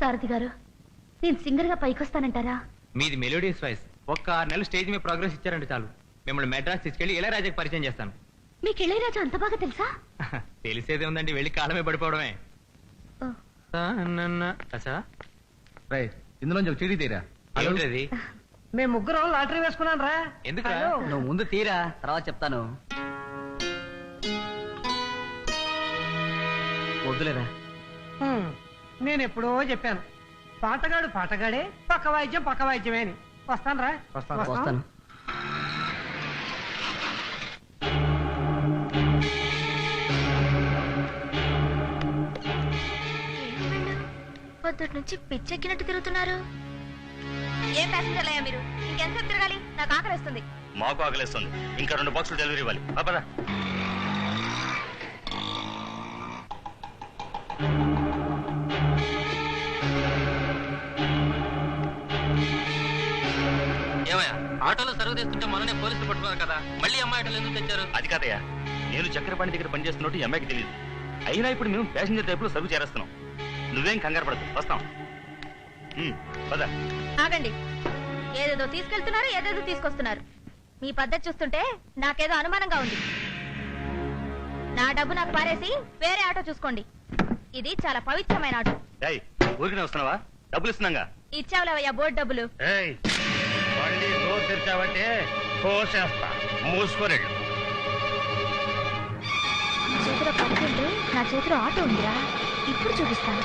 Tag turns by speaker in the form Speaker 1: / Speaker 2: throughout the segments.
Speaker 1: సారథి గారు నేను సింగర్గా పైకొస్తానంటారా?
Speaker 2: మీది మెలోడియస్ వాయిస్. ఒక్క ఆరు నెలలు స్టేజ్ మీద ప్రోగ్రెస్ ఇచ్చారంటే చాలు. మిమ్మల్ని మెడ్రాస్ తీసుకెళ్ళి ఇళయరాజాకి పరిచయం చేస్తాను.
Speaker 1: మీకు ఇళయరాజా అంత బాగా తెలుసా?
Speaker 2: తెలిసేదే ఉందండి వెళ్ళి కాలమే పడిపోవడమే.
Speaker 3: ఒక చీడీ తీరా?
Speaker 2: ఏమిటది?
Speaker 4: మేము ముగ్గురం లాటరీ వేసుకున్నాం రా.
Speaker 2: ఎందుకురా?
Speaker 4: హలో.
Speaker 5: నువ్వు ముందు తీరా తర్వాత చెప్తాను. వద్దులేరా.
Speaker 4: హ్మ్. నేను ఎప్పుడో చెప్పాను. పాటగాడు పాటగాడే పక్క వాయిద్యం పక్క వాయిద్యమే అని. వస్తాను రా
Speaker 3: వస్తాను.
Speaker 1: పొద్దుటి నుంచి పిచ్చెక్కినట్టు తిరుగుతున్నారు. ఏ ప్యాసింజర్ అయ్యా మీరు? ఇంకెంతసేపు తిరగాలి? నాకు ఆకలిస్తుంది.
Speaker 6: మాకు ఆకలిస్తుంది. ఇంకా రెండు బాక్సులు డెలివరీ ఇవ్వాలి.
Speaker 7: సరుకు తెస్తుంటే మననే పోలీసులు పట్టుకున్నారు కదా. మళ్ళీ అమ్మాయి ఎందుకు తెచ్చారు?
Speaker 6: అది కాదయ్యా. నేను చక్రపాణి దగ్గర పనిచేస్తున్నట్టు ఈ అమ్మాయికి తెలియదు అయినా ఇప్పుడు మేము ప్యాసింజర్ టైప్లో సర్వ్ చేరేస్తున్నాం. నువ్వేం కంగారు పడదు వస్తాం. పద.
Speaker 1: ఆగండి. ఏదేదో తీసుకెళ్తున్నారు ఏదేదో తీసుకొస్తున్నారు. మీ పద్ధతి చూస్తుంటే నాకేదో అనుమానంగా ఉంది. నా డబ్బు నాకు పారేసి వేరే ఆటో చూసుకోండి. ఇది చాలా పవిత్రమైన ఆటో.
Speaker 6: ఏయ్ ఊరికనే వస్తున్నావా? డబ్బులు ఇస్తున్నాగా?
Speaker 1: ఇచ్చావులేవయ్యా బోర్డు డబ్బులు.
Speaker 6: తెరిచావంటే కోసేస్తా.
Speaker 1: పడుతుంటే నా చేతిలో ఆటో ఉందిరా. ఇప్పుడు చూపిస్తాను.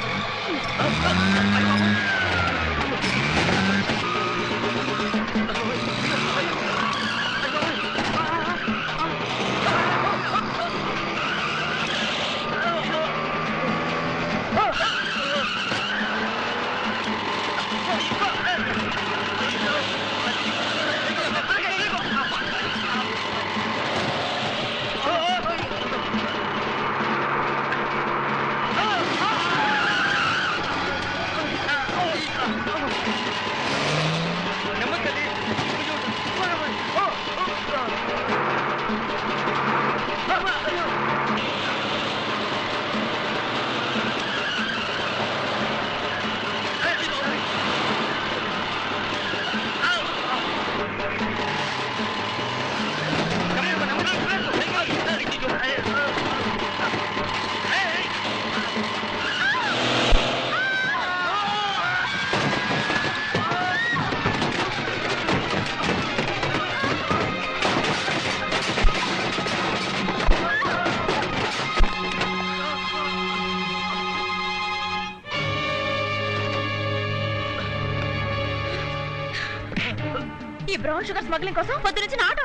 Speaker 1: బ్రౌన్ షుగర్ స్మగ్లింగ్ కోసం పొద్దు నుంచి నా auto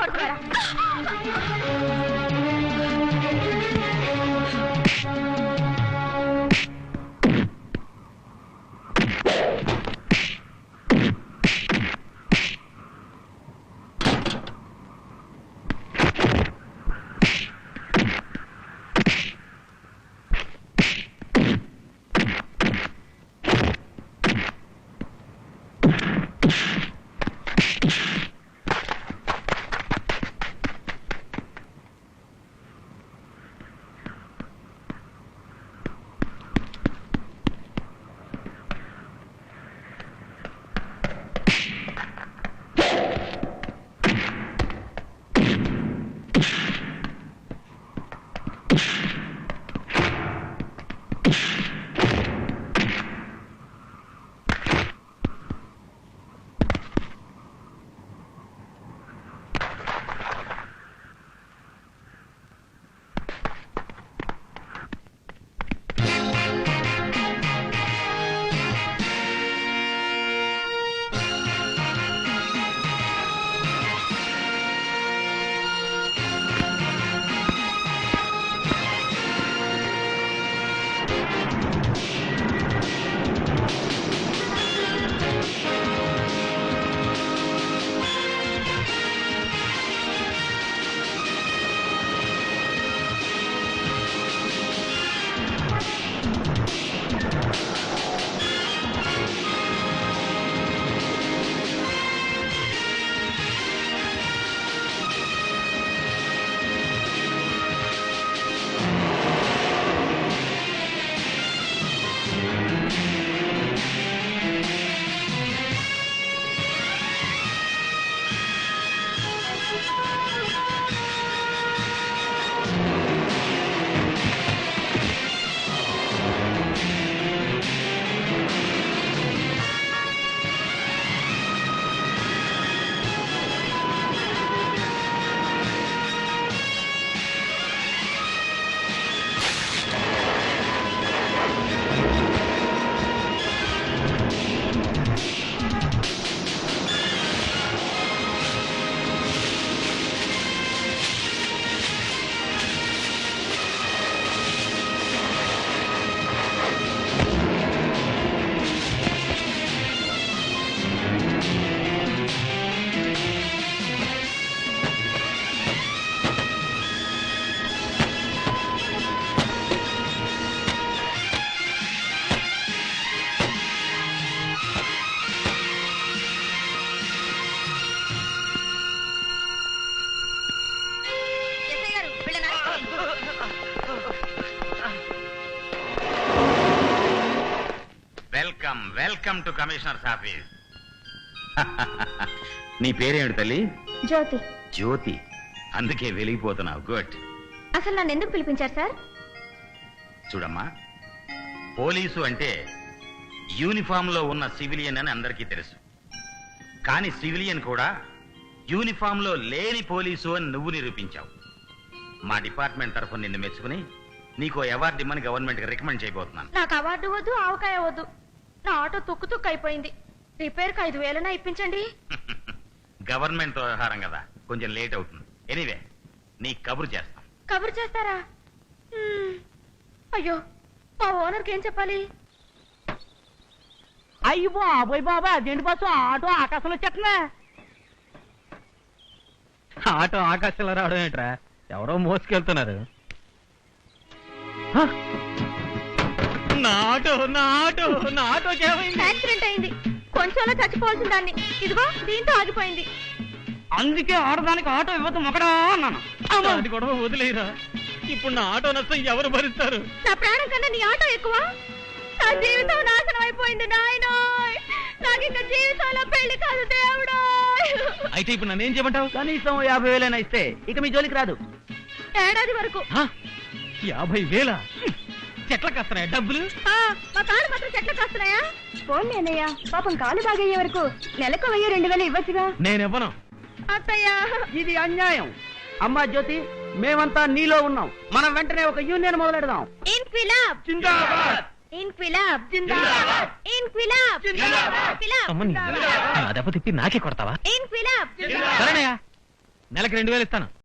Speaker 8: welcome welcome to commissioner's office. నీ పేరేమిటి తల్లి?
Speaker 1: జ్యోతి.
Speaker 8: జ్యోతి. అందుకే వెలిగిపోతున్నావు. గుడ్
Speaker 1: అసలు నన్ను ఎందుకు పిలిపించారు సార్?
Speaker 8: చూడమ్మా పోలీసు అంటే యూనిఫామ్లో ఉన్న సివిలియన్ అని అందరికీ తెలుసు. కానీ సివిలియన్ కూడా యూనిఫామ్లో లేని పోలీసు అని నువ్వు నిరూపించావు. మా డిపార్ట్మెంట్ తరఫున నిన్ను మెచ్చుకుని నీకు అవార్డు ఇమ్మని గవర్నమెంట్కి రికమెండ్ చేయబోతున్నాను.
Speaker 1: నాకు అవార్డు వద్దు ఆవకాయ వద్దు. నా ఆటో తుక్కు తుక్కు అయిపోయింది. రిపేర్కి ఐదు వేలనా ఇప్పించండి.
Speaker 8: గవర్నమెంట్ వ్యవహారం కదా కొంచెం లేట్ అవుతుంది. ఎనీవే నీ కబురు చేస్తాం.
Speaker 1: కబురు చేస్తారా. అయ్యో మా ఓనర్కి ఏం చెప్పాలి?
Speaker 9: అయ్యి బాబోయ్ బాబా అదేంటి బస్సు ఆటో ఆకాశంలో చెట్లే
Speaker 10: ఆటో ఆకాశంలో రావడం ఏంట్రా? ఎవరో మోసుకెళ్తున్నారు. హ! నా ఆటో నా ఆటో నా ఆటోకి ఏమైంది?
Speaker 1: యాక్సిడెంట్ అయింది. కొంచెంలో చచ్చిపోవాల్సిన దాన్ని. ఇదిగో దీంతో ఆగిపోయింది.
Speaker 9: అందుకే ఆడదానికి ఆటో ఇవ్వదు మొక్కడా అన్నాను.
Speaker 10: అది కూడా వదిలేరా? ఇప్పుడు నా ఆటో నష్టం ఎవరు భరిస్తారు?
Speaker 1: నా ప్రాణం కన్నా నీ ఆటో ఎక్కువ? నా జీవితం నాశనం అయిపోయింది నాయనో నాకు ఇంకా జీవితంలో పెళ్ళి కాదు దేవుడు.
Speaker 10: అయితే ఇప్పుడు నన్ను ఏం చేయమంటావు?
Speaker 9: కనీసం యాభై వేలైనా ఇస్తే ఇక మీ జోలికి రాదు.
Speaker 1: ఏడాది వరకు?
Speaker 10: యాభై వేల? చెట్ల కస్తున్నాయి? డబ్బులు?
Speaker 1: ఆ, మా కాళ్ళు మాత్రం చెట్లు కాస్తున్నాయా? పోనీ అన్నయ్య. పాపం కాలు బాగయ్యే వరకు నెలకు వెయ్యి రెండు వేలు ఇవ్వచ్చుగా.
Speaker 10: నేను ఇవ్వను
Speaker 1: అత్తయ్యా.
Speaker 9: ఇది అన్యాయం. అమ్మా జ్యోతి మేమంతా నీలో ఉన్నాం. మనం వెంటనే ఒక యూనియన్ మొదలెడదాం.
Speaker 1: ఇన్క్విలాబ్
Speaker 9: జిందాబాద్.
Speaker 1: ఇన్క్విలాబ్ జిందాబాద్. ఇన్క్విలాబ్ ఇన్క్విలాబ్
Speaker 10: అమ్మని నా దెబ్బ తిప్పి నాకే కొడతావా?
Speaker 1: ఇన్క్విలాబ్
Speaker 10: సరేనయ్యా. నెలకు రెండు వేలు ఇస్తాను.